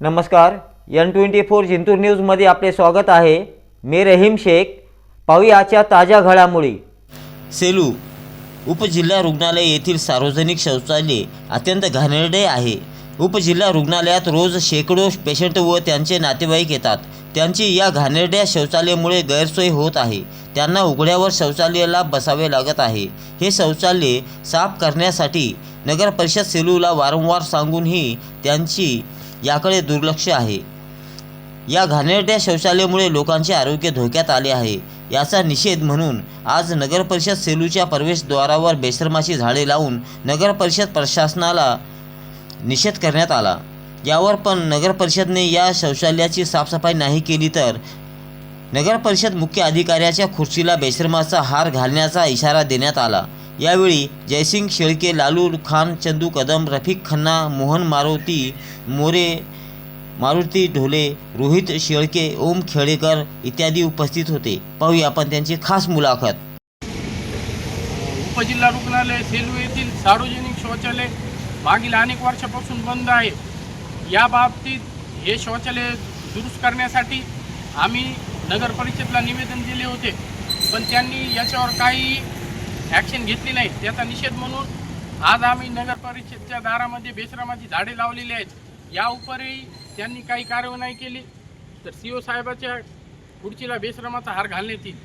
नमस्कार N twenty four Jintur न्यूजमध्ये आपले स्वागत आहे. मी रहीम शेख. पाहुयाच्या ताज्या घडामोडी. सेलू उपजिल्हा रुग्णालय येथील सार्वजनिक शौचालय अत्यंत घाणेरडे आहे. उपजिल्हा रुग्णालयात रोज शेकडो पेशंट व त्यांचे नातेवाईक येतात. त्यांची या घाणेरड्या शौचालयामुळे गैरसोय होत आहे. त्यांना उघड्यावर शौचालयाला बसावे लागत आहे. हे शौचालय साफ करण्यासाठी नगर परिषद सेलूला वारंवार सांगूनही त्यांची याकडे दुर्लक्ष आहे. या घाणेरड्या शौचालयामुळे लोकांचे आरोग्य धोक्यात आले आहे. याचा निषेध म्हणून आज नगरपरिषद सेलूच्या प्रवेशद्वारावर बेशर्माची झाडे लावून नगरपरिषद प्रशासनाला निषेध करण्यात आला. यावर पण नगरपरिषदने या शौचालयाची साफसफाई नाही केली तर नगरपरिषद मुख्य अधिकाऱ्याच्या खुर्चीला बेशर्माचा हार घालण्याचा इशारा देण्यात आला. यावेळी जयसिंग शेळके लालू खान चंदू कदम रफिक खन्ना मोहन मारुती मोरे मारुती ढोले रोहित शेळके ओम खेळेकर इत्यादी उपस्थित होते. पाहूया आपण त्यांची खास मुलाखत. उपजिल्हा रुग्णालय सेलू येथील सार्वजनिक शौचालय मागील अनेक वर्षापासून बंद आहे. या बाबतीत हे शौचालय दुरुस्त करण्यासाठी आम्ही नगर परिषदला निवेदन दिले होते. पण त्यांनी याच्यावर काही ॲक्शन घेतली नाही त्याचा निषेध म्हणून आज आम्ही नगर परिषदच्या दारामध्ये बेसरामाची झाडे लावलेली आहेत. या उपरही त्यांनी काही कारवाई नाही केली तर सी ओ साहेबाच्या खुर्चीला बेसरामाचा हार घालण्यात येईल.